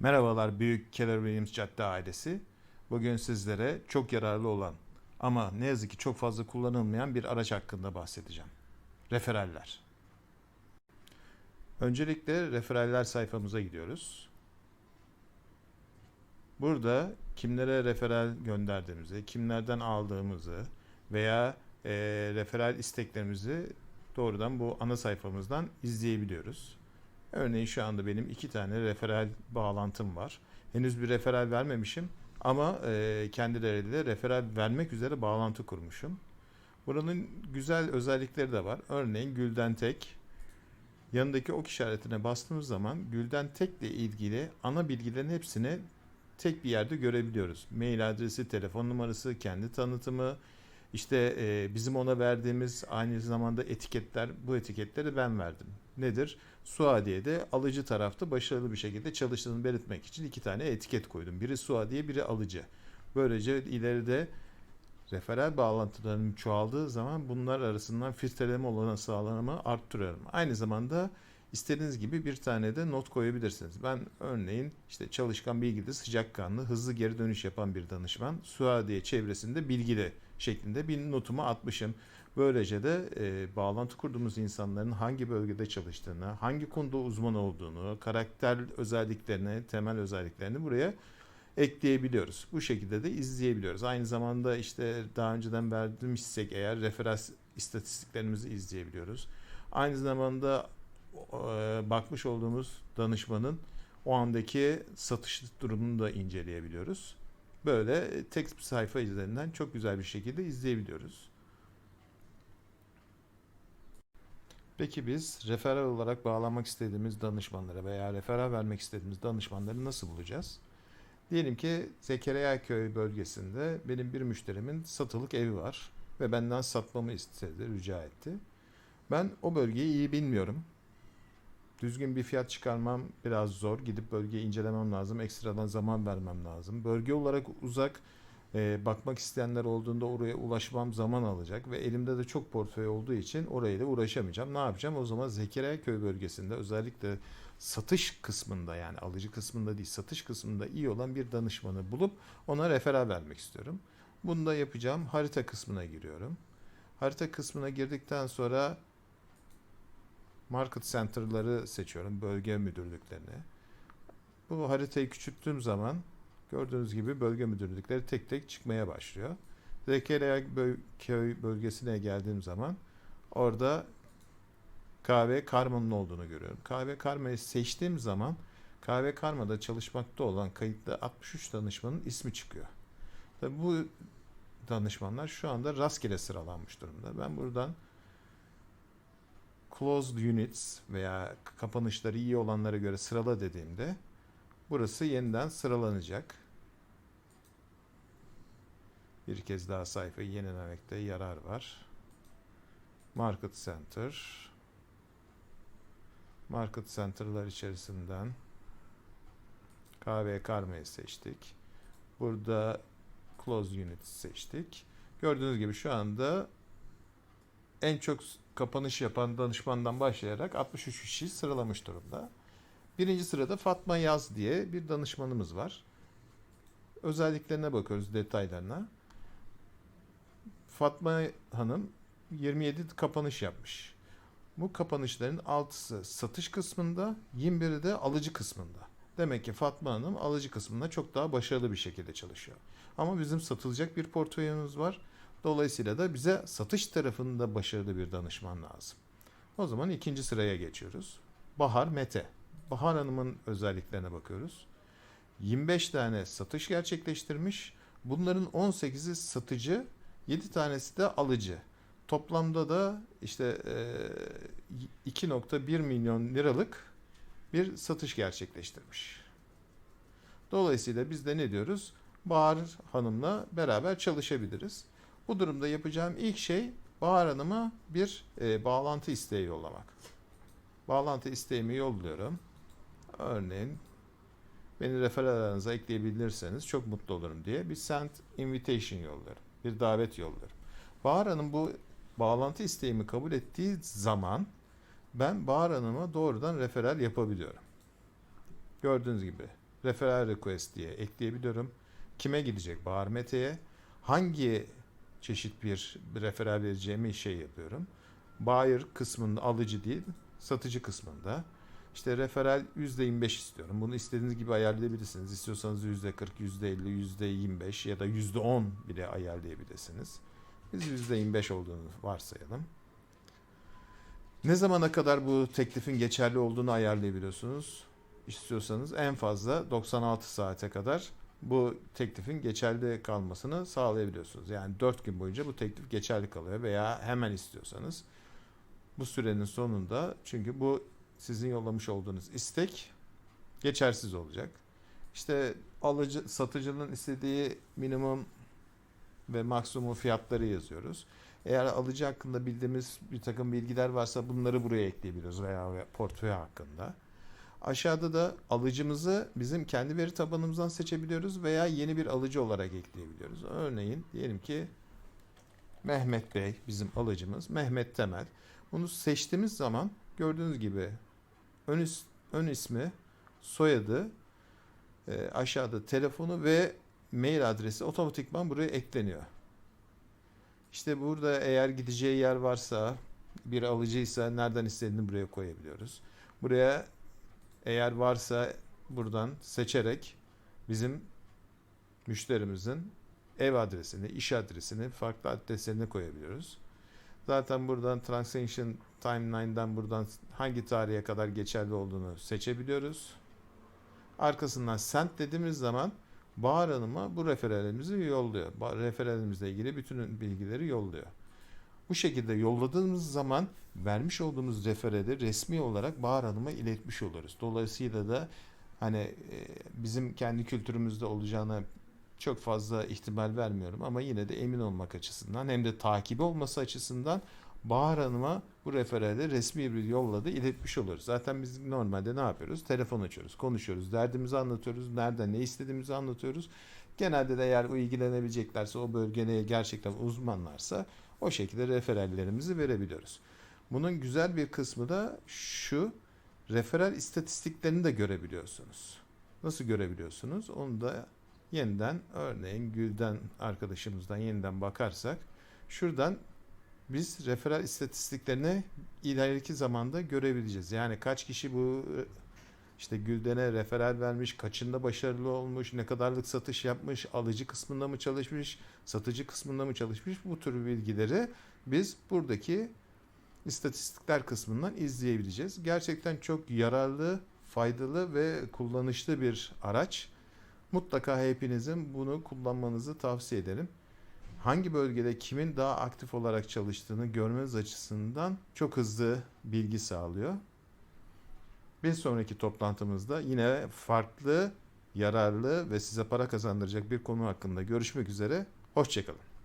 Merhabalar Büyük Keller Williams Cadde ailesi. Bugün sizlere çok yararlı olan ama ne yazık ki çok fazla kullanılmayan bir araç hakkında bahsedeceğim. Referaller. Öncelikle referaller sayfamıza gidiyoruz. Burada kimlere referal gönderdiğimizi, kimlerden aldığımızı veya e, referal isteklerimizi doğrudan bu ana sayfamızdan izleyebiliyoruz. Örneğin şu anda benim iki tane referal bağlantım var. Henüz bir referal vermemişim ama e, kendileriyle referal vermek üzere bağlantı kurmuşum. Buranın güzel özellikleri de var. Örneğin Gülden Tek. Yanındaki ok işaretine bastığımız zaman Gülden Tek ile ilgili ana bilgilerin hepsini tek bir yerde görebiliyoruz. Mail adresi, telefon numarası, kendi tanıtımı, işte e, bizim ona verdiğimiz aynı zamanda etiketler, bu etiketleri ben verdim. Nedir? Suadiye'de alıcı tarafta başarılı bir şekilde çalıştığını belirtmek için iki tane etiket koydum. Biri Suadiye, biri alıcı. Böylece ileride referal bağlantılarının çoğaldığı zaman bunlar arasından filtreleme olanı arttırıyorum. Aynı zamanda istediğiniz gibi bir tane de not koyabilirsiniz. Ben örneğin işte çalışkan bilgili, sıcakkanlı, hızlı geri dönüş yapan bir danışman. Suadiye çevresinde bilgili şeklinde bir notumu atmışım. Böylece de e, bağlantı kurduğumuz insanların hangi bölgede çalıştığını, hangi konuda uzman olduğunu, karakter özelliklerini, temel özelliklerini buraya ekleyebiliyoruz. Bu şekilde de izleyebiliyoruz. Aynı zamanda işte daha önceden verdiğimizsek eğer referans istatistiklerimizi izleyebiliyoruz. Aynı zamanda bakmış olduğumuz danışmanın o andaki satış durumunu da inceleyebiliyoruz. Böyle tek bir sayfa üzerinden çok güzel bir şekilde izleyebiliyoruz. Peki biz referal olarak bağlamak istediğimiz danışmanlara veya referal vermek istediğimiz danışmanları nasıl bulacağız? Diyelim ki Zekeriya Köy bölgesinde benim bir müşterimin satılık evi var ve benden satmamı istedi, rica etti. Ben o bölgeyi iyi bilmiyorum. Düzgün bir fiyat çıkarmam biraz zor. Gidip bölgeyi incelemem lazım. Ekstradan zaman vermem lazım. Bölge olarak uzak e, bakmak isteyenler olduğunda oraya ulaşmam zaman alacak ve elimde de çok portföy olduğu için orayla uğraşamayacağım. Ne yapacağım? O zaman Zekeriya köy bölgesinde özellikle satış kısmında yani alıcı kısmında değil satış kısmında iyi olan bir danışmanı bulup ona referal vermek istiyorum. Bunu da yapacağım. Harita kısmına giriyorum. Harita kısmına girdikten sonra market center'ları seçiyorum. Bölge müdürlüklerini. Bu haritayı küçülttüğüm zaman gördüğünüz gibi bölge müdürlükleri tek tek çıkmaya başlıyor. Zekeriya köy bölgesine geldiğim zaman orada kahve karmanın olduğunu görüyorum. Kahve karmayı seçtiğim zaman kahve karmada çalışmakta olan kayıtlı 63 danışmanın ismi çıkıyor. Tabii bu danışmanlar şu anda rastgele sıralanmış durumda. Ben buradan closed units veya kapanışları iyi olanlara göre sırala dediğimde burası yeniden sıralanacak. Bir kez daha sayfayı yenilemekte yarar var. Market Center Market Center'lar içerisinden kahve karmayı seçtik. Burada Close Unit seçtik. Gördüğünüz gibi şu anda en çok kapanış yapan danışmandan başlayarak 63 kişi sıralamış durumda. Birinci sırada Fatma Yaz diye bir danışmanımız var. Özelliklerine bakıyoruz detaylarına. Fatma Hanım 27 kapanış yapmış. Bu kapanışların 6'sı satış kısmında, 21'i de alıcı kısmında. Demek ki Fatma Hanım alıcı kısmında çok daha başarılı bir şekilde çalışıyor. Ama bizim satılacak bir portföyümüz var. Dolayısıyla da bize satış tarafında başarılı bir danışman lazım. O zaman ikinci sıraya geçiyoruz. Bahar Mete. Bahar Hanım'ın özelliklerine bakıyoruz. 25 tane satış gerçekleştirmiş. Bunların 18'i satıcı, 7 tanesi de alıcı. Toplamda da işte 2.1 milyon liralık bir satış gerçekleştirmiş. Dolayısıyla biz de ne diyoruz? Bahar Hanım'la beraber çalışabiliriz. Bu durumda yapacağım ilk şey Bahar Hanım'a bir e, bağlantı isteği yollamak. Bağlantı isteğimi yolluyorum. Örneğin beni referanlarınıza ekleyebilirseniz çok mutlu olurum diye bir send invitation yolluyorum. Bir davet yolluyorum. Bahar Hanım bu bağlantı isteğimi kabul ettiği zaman ben Bahar Hanım'a doğrudan referal yapabiliyorum. Gördüğünüz gibi referral request diye ekleyebiliyorum. Kime gidecek? Bahar Mete'ye. Hangi çeşit bir referral vereceğimi şey yapıyorum. Buyer kısmında alıcı değil, satıcı kısmında. İşte referral %25 istiyorum. Bunu istediğiniz gibi ayarlayabilirsiniz. İstiyorsanız %40, %50, %25 ya da %10 bile ayarlayabilirsiniz. Biz %25 olduğunu varsayalım. Ne zamana kadar bu teklifin geçerli olduğunu ayarlayabiliyorsunuz. İstiyorsanız en fazla 96 saate kadar bu teklifin geçerli kalmasını sağlayabiliyorsunuz. Yani 4 gün boyunca bu teklif geçerli kalıyor veya hemen istiyorsanız bu sürenin sonunda çünkü bu sizin yollamış olduğunuz istek geçersiz olacak. İşte alıcı satıcının istediği minimum ve maksimum fiyatları yazıyoruz. Eğer alıcı hakkında bildiğimiz bir takım bilgiler varsa bunları buraya ekleyebiliyoruz veya portföy hakkında. Aşağıda da alıcımızı bizim kendi veri tabanımızdan seçebiliyoruz veya yeni bir alıcı olarak ekleyebiliyoruz. Örneğin diyelim ki Mehmet Bey bizim alıcımız. Mehmet Temel. Bunu seçtiğimiz zaman gördüğünüz gibi ön, is- ön ismi, soyadı, e, aşağıda telefonu ve mail adresi otomatikman buraya ekleniyor. İşte burada eğer gideceği yer varsa bir alıcıysa nereden istediğini buraya koyabiliyoruz. Buraya eğer varsa buradan seçerek bizim müşterimizin ev adresini, iş adresini, farklı adreslerini koyabiliyoruz. Zaten buradan Transaction Timeline'dan buradan hangi tarihe kadar geçerli olduğunu seçebiliyoruz. Arkasından send dediğimiz zaman Bahar Hanım'a bu referalimizi yolluyor. Referalimizle ilgili bütün bilgileri yolluyor. Bu şekilde yolladığımız zaman vermiş olduğumuz referali resmi olarak Bahar Hanım'a iletmiş oluruz. Dolayısıyla da hani e, bizim kendi kültürümüzde olacağına çok fazla ihtimal vermiyorum ama yine de emin olmak açısından hem de takibi olması açısından Bahar Hanım'a bu referali resmi bir yolla da iletmiş oluruz. Zaten biz normalde ne yapıyoruz? Telefon açıyoruz, konuşuyoruz, derdimizi anlatıyoruz, nereden ne istediğimizi anlatıyoruz. Genelde de eğer o ilgilenebileceklerse, o bölgeye gerçekten uzmanlarsa o şekilde referallerimizi verebiliyoruz. Bunun güzel bir kısmı da şu, referal istatistiklerini de görebiliyorsunuz. Nasıl görebiliyorsunuz? Onu da yeniden örneğin Gülden arkadaşımızdan yeniden bakarsak şuradan biz referal istatistiklerini ileriki zamanda görebileceğiz. Yani kaç kişi bu işte Gülden'e referal vermiş, kaçında başarılı olmuş, ne kadarlık satış yapmış, alıcı kısmında mı çalışmış, satıcı kısmında mı çalışmış bu tür bilgileri biz buradaki istatistikler kısmından izleyebileceğiz. Gerçekten çok yararlı, faydalı ve kullanışlı bir araç. Mutlaka hepinizin bunu kullanmanızı tavsiye ederim. Hangi bölgede kimin daha aktif olarak çalıştığını görmeniz açısından çok hızlı bilgi sağlıyor. Bir sonraki toplantımızda yine farklı, yararlı ve size para kazandıracak bir konu hakkında görüşmek üzere. Hoşçakalın.